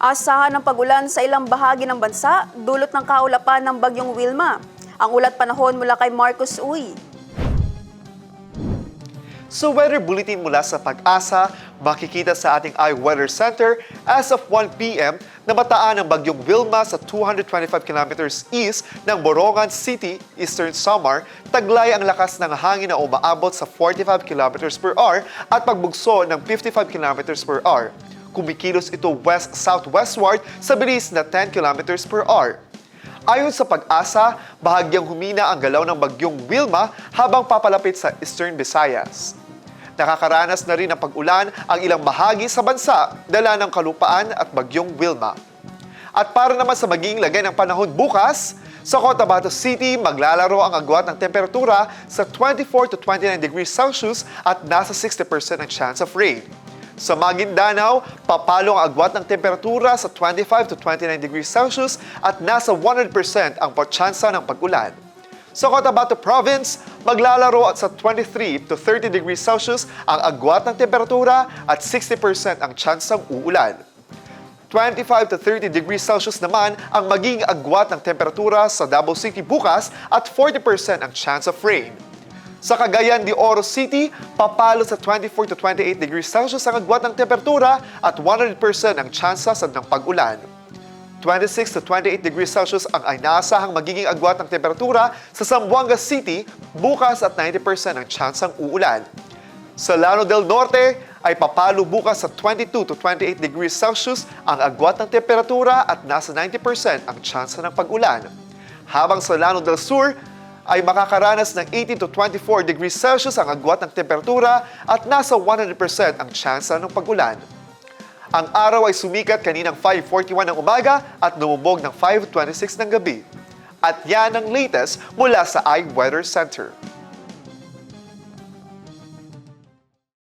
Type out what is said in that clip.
Asahan ng pagulan sa ilang bahagi ng bansa, dulot ng kaulapan ng bagyong Wilma. Ang ulat panahon mula kay Marcos Uy. Sa weather bulletin mula sa Pag-asa, makikita sa ating iWeather Center as of 1 p.m. na ang bagyong Wilma sa 225 kilometers east ng Borongan City, Eastern Samar. Taglay ang lakas ng hangin na umaabot sa 45 kilometers per hour at pagbugso ng 55 kilometers per hour. Kumikilos ito west-southwestward sa bilis na 10 kilometers per hour. Ayon sa pag-asa, bahagyang humina ang galaw ng bagyong Wilma habang papalapit sa Eastern Visayas. Nakakaranas na rin ng pag-ulan ang ilang bahagi sa bansa dala ng kalupaan at bagyong Wilma. At para naman sa magiging lagay ng panahon bukas, sa Cotabato City, maglalaro ang agwat ng temperatura sa 24 to 29 degrees Celsius at nasa 60% ang chance of rain. Sa Maguindanao, papalo ang agwat ng temperatura sa 25 to 29 degrees Celsius at nasa 100% ang potsansa ng pag-ulan. Sa Cotabato Province, maglalaro at sa 23 to 30 degrees Celsius ang agwat ng temperatura at 60% ang tsansang uulan. 25 to 30 degrees Celsius naman ang maging agwat ng temperatura sa Davao City bukas at 40% ang chance of rain. Sa Cagayan de Oro City, papalo sa 24 to 28 degrees Celsius ang agwat ng temperatura at 100% ang sa ng pag-ulan. 26 to 28 degrees Celsius ang inaasahang magiging agwat ng temperatura sa Zamboanga City bukas at 90% ang tsansang uulan. Sa Lano del Norte ay papalo bukas sa 22 to 28 degrees Celsius ang agwat ng temperatura at nasa 90% ang tsansa ng pag-ulan. Habang sa Lano del Sur ay makakaranas ng 18 to 24 degrees Celsius ang agwat ng temperatura at nasa 100% ang tsansa ng pag-ulan. Ang araw ay sumikat kaninang 5.41 ng umaga at lumubog ng 5.26 ng gabi. At yan ang latest mula sa iWeather Center.